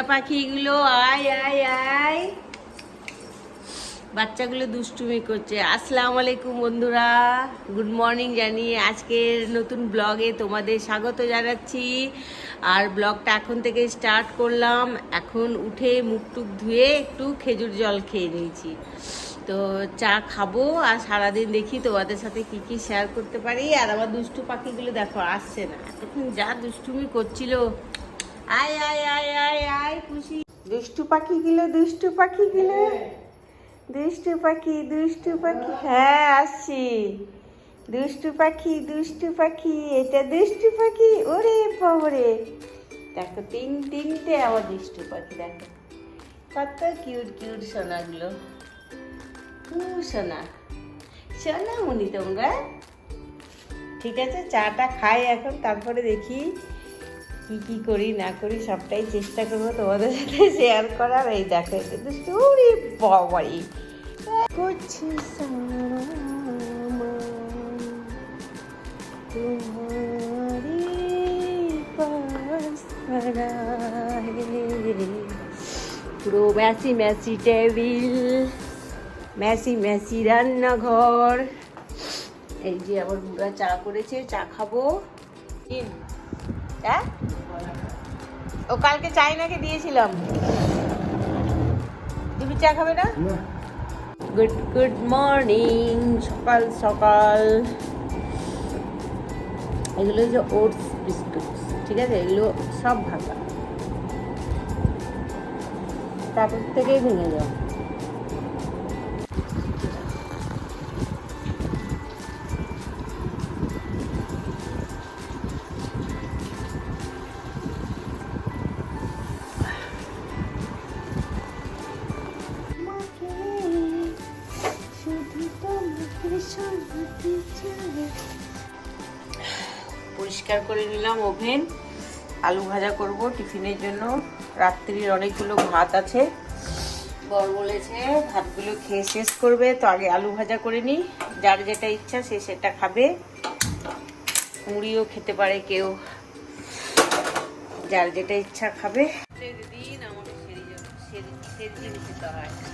সোনা পাখিগুলো, আয় আয় আয়। বাচ্চাগুলো দুষ্টুমি করছে। আসসালামু আলাইকুম বন্ধুরা। গুড মর্নিং জানিয়ে আজকের নতুন ব্লগে তোমাদের স্বাগত জানাচ্ছি। আর ব্লগটা এখন থেকে স্টার্ট করলাম। এখন উঠে মুখ টুক ধুয়ে একটু খেজুর জল খেয়ে নিয়েছি। তো চা খাব আর সারাদিন দেখি তোমাদের সাথে কি কি শেয়ার করতে পারি। আর আমার দুষ্টু পাখিগুলো দেখো, আসছে না। এতক্ষণ যা দুষ্টুমি করছিল। আয় আয় আয় আয় আয়, খুশি। দুষ্টু পাখিগুলো দুষ্টু পাখিগুলো দুষ্টু পাখি দুষ্টু পাখি। হ্যাঁ আসছি। দুষ্টু পাখি দুষ্টু পাখি, এটা দুষ্টু পাখি, ওরে বাবরে। দেখো, তিন তিনটে আমার দুষ্টু পাখি, দেখো। কত কিউট কিউট সোনাগুলো। উ সোনা। সোনা মুনি তোমরা। ঠিক আছে, চাটা খাই এখন, তারপরে দেখি। কি কি করি না করি সবটাই চেষ্টা করব তোমাদের সাথে শেয়ার করার। এই দেখো কিন্তু সরি বাবারি করছি পুরো messy messy table messy messy রান্নাঘর। এই যে আবার বুড়া চা করেছে চা খাব। হ্যাঁ? ও কালকে চাইনাকে দিয়েছিলাম। তুমি চা খাবে না? গুড গুড মর্নিং সকাল সকাল। এগুলো যে ওটস বিস্কুট ঠিক আছে? এগুলো সব ভাঙা তারপর থেকেই ভেঙে যাও পরিষ্কার করে নিলাম ওভেন। আলু ভাজা করব টিফিনের জন্য। রাত্রির অনেকগুলো ভাত আছে। বর বলেছে ভাতগুলো খেয়ে শেষ করবে, তো আগে আলু ভাজা করে নিই যার যেটা ইচ্ছা সে সেটা খাবে। মুড়িও খেতে পারে কেউ। যার যেটা ইচ্ছা খাবে। দিন আমাকে সেরি সেরি হয়।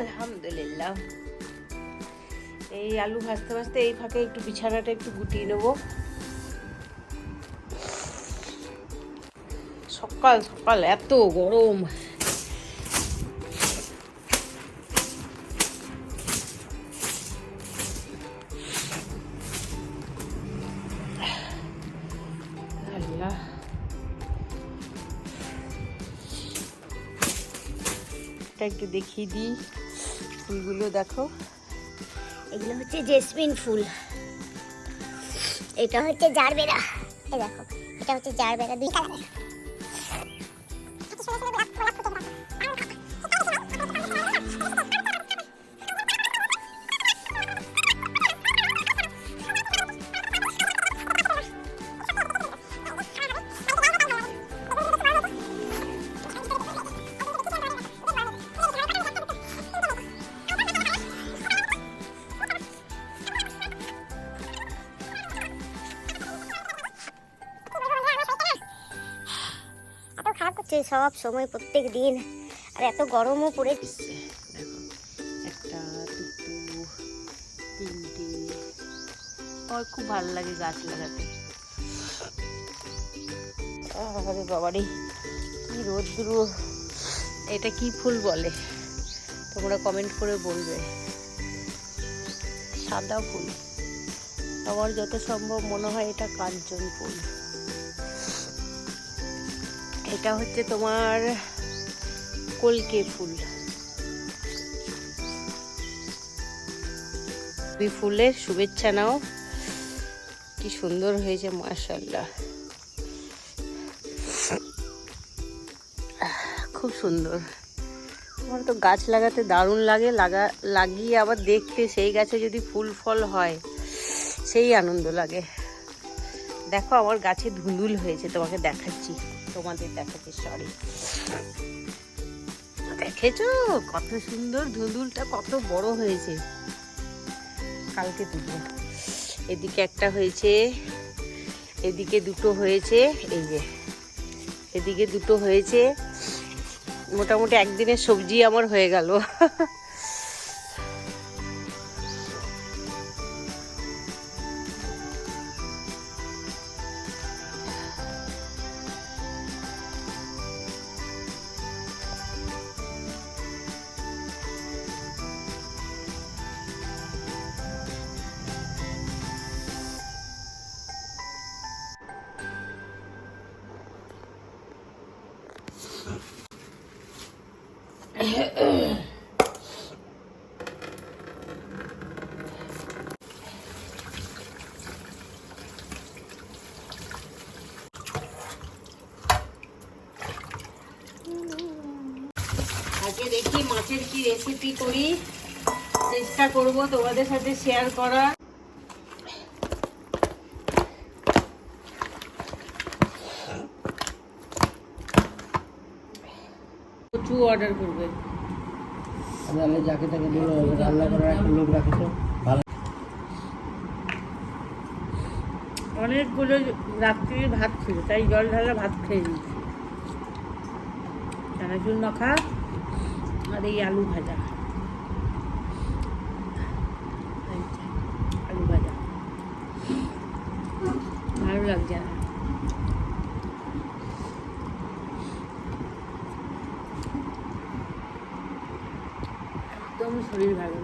আলহামদুলিল্লাহ। এই আলু ভাজতে ভাজতে এই ফাঁকে একটু বিছানাটা একটু গুটিয়ে নেব। সকাল সকাল, এত গরম। একটু দেখিয়ে দিই। ফুলগুলো দেখো। এগুলো হচ্ছে জেসমিন ফুল। এটা হচ্ছে জারবেরা। দেখো, এটা হচ্ছে জারবেরা দুই কালারের। সব সময় প্রত্যেক দিন। আর এত গরমও পড়ে একটা, দুটো, তিনটে। আমার খুব ভালো লাগে গাছ লাগাতে। আরে বাবারে, কি রোদ্রু। এটা কি ফুল বলে? তোমরা কমেন্ট করে বলবে। সাদা ফুল। আমার যত সম্ভব মনে হয় এটা কাঞ্চন ফুল। এটা হচ্ছে তোমার কলকে ফুল। তুমি ফুলের শুভেচ্ছা নাও। কি সুন্দর হয়েছে মাশাল্লাহ খুব সুন্দর। আমার তো গাছ লাগাতে দারুণ লাগে, লাগা, লাগিয়ে আবার দেখতে সেই গাছে যদি ফুল ফল হয়, সেই আনন্দ লাগে। দেখো, আমার গাছে ধুন্দুল হয়েছে, তোমাকে দেখাচ্ছি। তোমাদের দেখাচ্ছি সরি দেখেছ? কত সুন্দর ধুন্দুলটা কত বড় হয়েছে। কালকে দুটো। এদিকে একটা হয়েছে, এদিকে দুটো হয়েছে, এই যে। এদিকে দুটো হয়েছে। মোটামুটি একদিনের সবজি আমার হয়ে গেল। আজকে দেখি মাছের কি রেসিপি করি। চেষ্টা করব তোমাদের সাথে শেয়ার করার। কচু অর্ডার যাকে তাকে দিল রান্না করার একটা লোক রাখেছো। ভালো। অনেকগুলো রাত্রি ভাত ছিল, তাই জল ঢালা ভাত খেয়ে নিয়েছি। চানাচুর মাখা আর এই আলু ভাজা। আলু ভাজা। ভালো লাগছে না। শরীর ভালো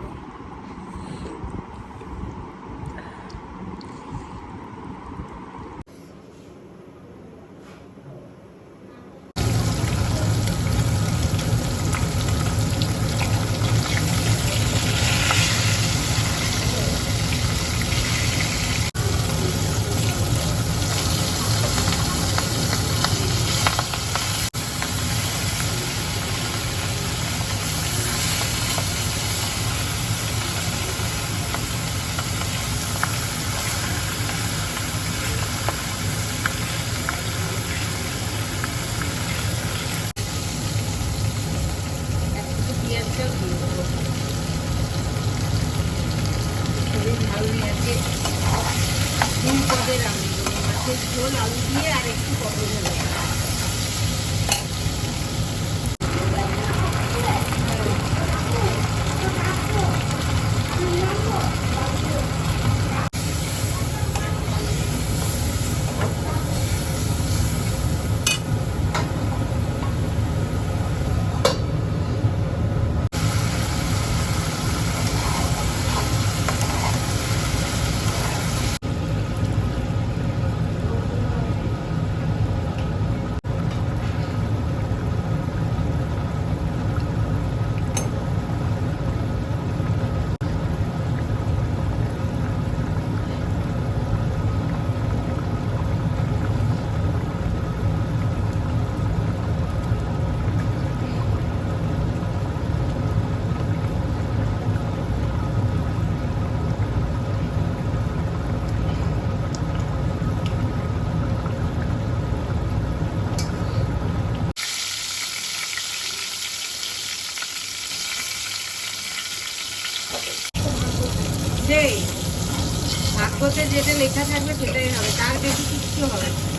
যেটা লেখা থাকবে সেটাই হবে তার বেশি কিচ্ছু হবে না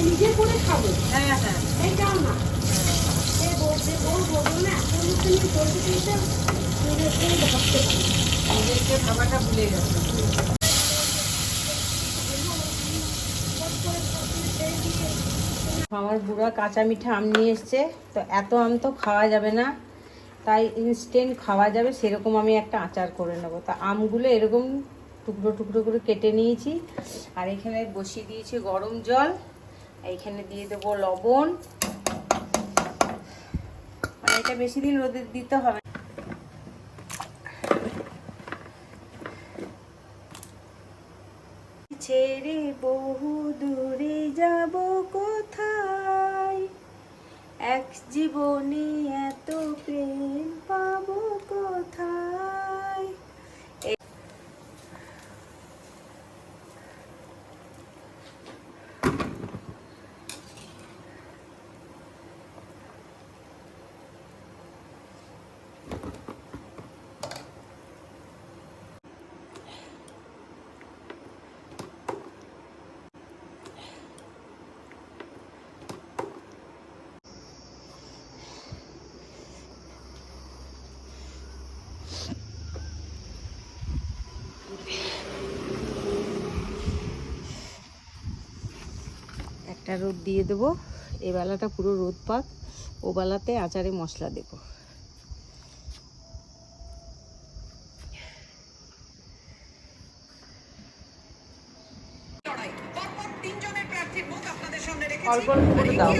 নিজে করে খাব হ্যাঁ হ্যাঁ এইটাও না সে বলছে বউ বলব না এখন তুমি চলতে চলতে নিজেকেই ভাবতে পারি নিজেকে ভাবাটা ভুলে গেছে আমার বুড়া কাঁচা মিঠা আম নিয়ে এসছে। তো এত আম তো খাওয়া যাবে না। তাই ইনস্ট্যান্ট খাওয়া যাবে, সেরকম আমি একটা আচার করে নেব। তা আমগুলো এরকম টুকরো টুকরো করে কেটে নিয়েছি। আর এখানে বসিয়ে দিয়েছি গরম জল। এইখানে দিয়ে দেবো লবণ। মানে এটা বেশি দিন রোদে দিতে হবে। ছেড়ে বহু দূরে যাব। এক জীবনে এত প্রেম পাবো একটা রোদ দিয়ে দেবো। এই বেলাটা পুরো রোদ পাক। ও বেলাতে আচারে মশলা দেবো। অল্প অল্প করে দাও।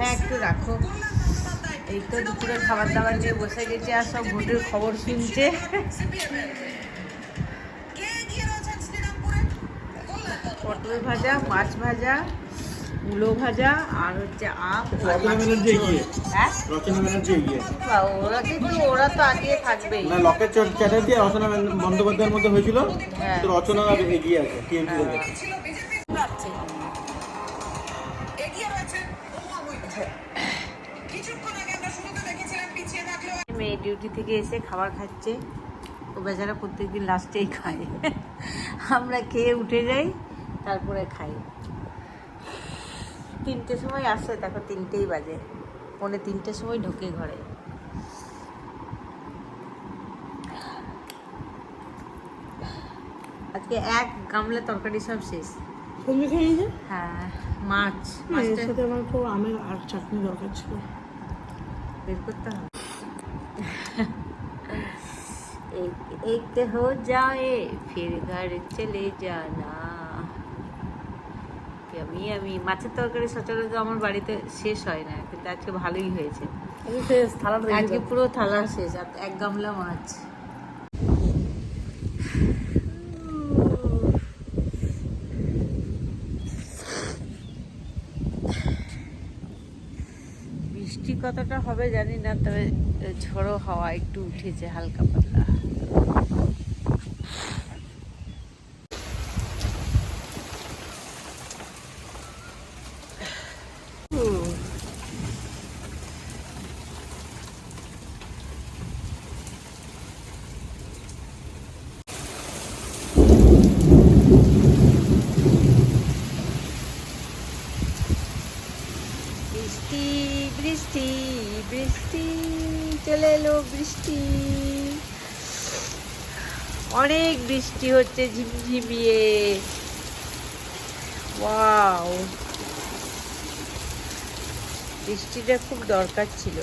হ্যাঁ একটু রাখো। এই তো দুপুরে খাবার দাবার নিয়ে বসে গেছে আর সব ভোটের খবর শুনছে। পটল ভাজা মাছ ভাজা মূলো ভাজা আর হচ্ছে আম। হ্যাঁ? বা ওরা কিন্তু ওরা তো থাকবেই। না লকেট চ্যাট- চ্যাটার্জি আর রচনা বন্দ্যোপাধ্যায়ের মধ্যে হয়েছিল হ্যাঁ। তো রচনা এগিয়ে আছে টিএমসি মেয়ে ডিউটি থেকে এসে খাবার খাচ্ছে। ও বেচারা প্রত্যেকদিন লাস্টেই খায়। আমরা খেয়ে উঠে যাই। তারপরে খাই তিনটের সময় আসে দেখো তিনটেই বাজে পৌনে তিনটের সময় ঢোকে ঘরে আজকে এক গামলা তরকারি সব শেষ তুমি খেয়ে নিয়েছো হ্যাঁ মাছ না, এর মাছটা সাথে আমার খুব আমের আর চাটনি দরকার ছিল বের করতে হবে एक एक हो जाए फिर घर चले जाना আমি আমি মাছের তরকারি সচরাচর আমার বাড়িতে শেষ হয় না কিন্তু আজকে ভালোই হয়েছে। আজকে। পুরো থালা শেষ এক গামলা মাছ। বৃষ্টি কতটা হবে জানি না তবে ঝড়ো হাওয়া একটু উঠেছে হালকা পাতলা। বৃষ্টি বৃষ্টি বৃষ্টি চলে এলো বৃষ্টি। অনেক বৃষ্টি হচ্ছে ঝিমঝিমিয়ে। বৃষ্টিটা খুব দরকার ছিল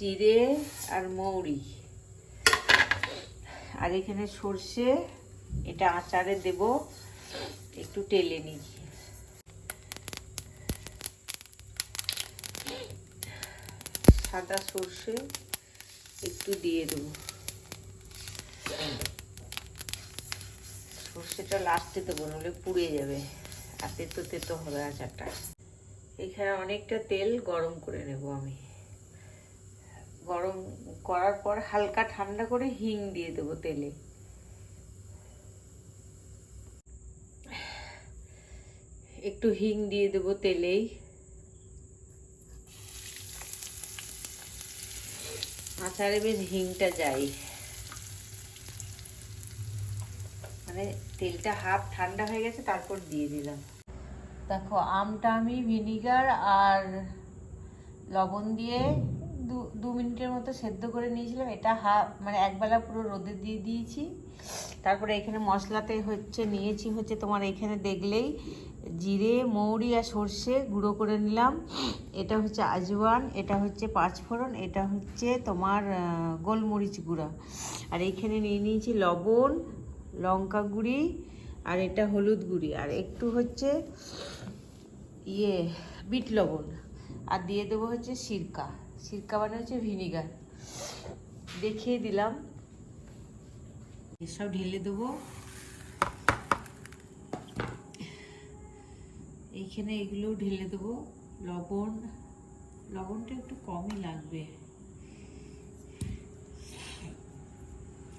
জিরে আর মৌরি। আর এখানে সর্ষে, এটা আচারে দেব, একটু টেলে নিই। সাদা সর্ষে একটু দিয়ে দেবো। সর্ষেটা লাস্টে দেবো নাহলে পুড়ে যাবে। আর তেতো তেতো হবে আচারটা। এখানে অনেকটা তেল গরম করে নেব আমি। গরম করার পর হালকা ঠান্ডা করে হিং দিয়ে দেবো তেলে। একটু হিং দিয়ে দেবো তেলেই। আচারে বেশ হিংটা যাই মানে তেলটা হাফ ঠান্ডা হয়ে গেছে, তারপর দিয়ে দিলাম। দেখো, আমটা আমি ভিনিগার আর লবণ দিয়ে দু দু মিনিটের মতো সেদ্ধ করে নিয়েছিলাম। এটা হাফ মানে একবেলা পুরো রোদে দিয়ে দিয়েছি। তারপরে এখানে মশলাতে হচ্ছে, নিয়েছি হচ্ছে তোমার এখানে দেখলেই জিরে, মৌরি আর সর্ষে গুঁড়ো করে নিলাম। এটা হচ্ছে আজওয়ান, এটা হচ্ছে পাঁচফোড়ন, এটা হচ্ছে তোমার গোলমরিচ গুঁড়া। আর এইখানে নিয়ে নিয়েছি লবণ, লঙ্কা গুঁড়ি আর এটা হলুদ গুঁড়ি। আর একটু হচ্ছে ইয়ে বিট লবণ। আর দিয়ে দেবো হচ্ছে সিরকা। সিরকা মানে হচ্ছে ভিনিগার। দেখিয়ে দিলাম। এসব ঢেলে দেবো। এইখানে এগুলো ঢেলে দেবো। লবণ। লবণটা একটু কমই লাগবে।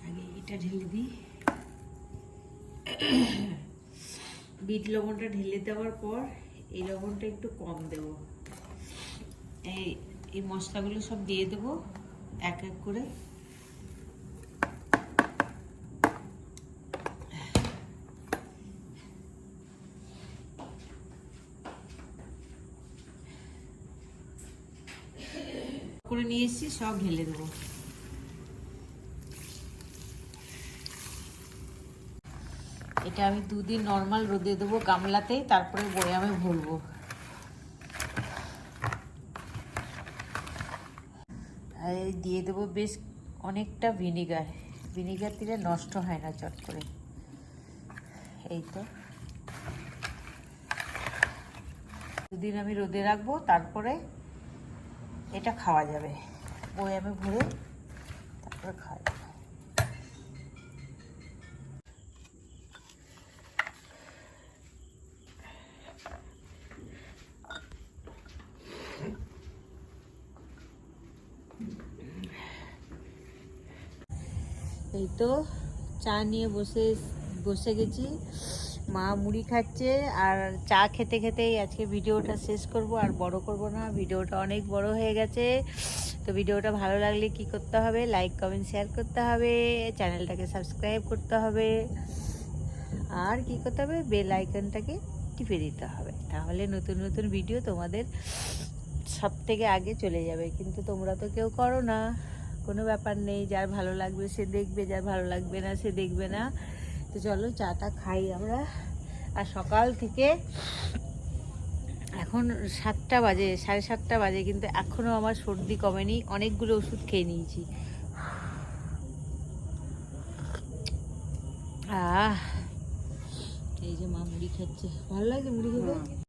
আগে এটা ঢেলে দিই। বিট লবণটা ঢেলে দেওয়ার পর এই লবণটা একটু কম দেব। এই এই মশলাগুলো সব দিয়ে দেবো এক এক করে। করে নিয়ে এসেছি, সব ঢেলে দেবো। এটা আমি দুদিন নর্মাল রোদে দেবো গামলাতেই, তারপরে বয়ামে ভরবো আর এই দিয়ে দেবো বেশ অনেকটা ভিনিগার। ভিনিগার দিলে নষ্ট হয় না চট করে। এই তো। দুদিন আমি রোদে রাখব, তারপরে এটা খাওয়া যাবে। বয়ামে ভরে তারপরে খাওয়া যাবে এই তো চা নিয়ে বসে বসে গেছি। মা মুড়ি খাচ্ছে আর চা খেতে খেতেই আজকে ভিডিওটা শেষ করব। আর বড় করব না, ভিডিওটা অনেক বড় হয়ে গেছে। তো ভিডিওটা ভালো লাগলে কি করতে হবে? লাইক কমেন্ট শেয়ার করতে হবে। চ্যানেলটাকে সাবস্ক্রাইব করতে হবে। আর কি করতে হবে? বেল আইকনটাকে টিপে দিতে হবে। তাহলে নতুন নতুন ভিডিও তোমাদের সব থেকে আগে চলে যাবে। কিন্তু তোমরা তো কেউ করো না। কোনো ব্যাপার নেই, যার ভালো লাগবে সে দেখবে, যার ভালো লাগবে না সে দেখবে না। তো চলো চাটা খাই আমরা। আর সকাল থেকে এখন সাতটা বাজে, সাড়ে সাতটা বাজে, কিন্তু এখনও আমার সর্দি কমেনি, অনেকগুলো ওষুধ খেয়ে নিয়েছি। আহ, এই যে মা মুড়ি খাচ্ছে। ভালো লাগে মুড়ি খেতে?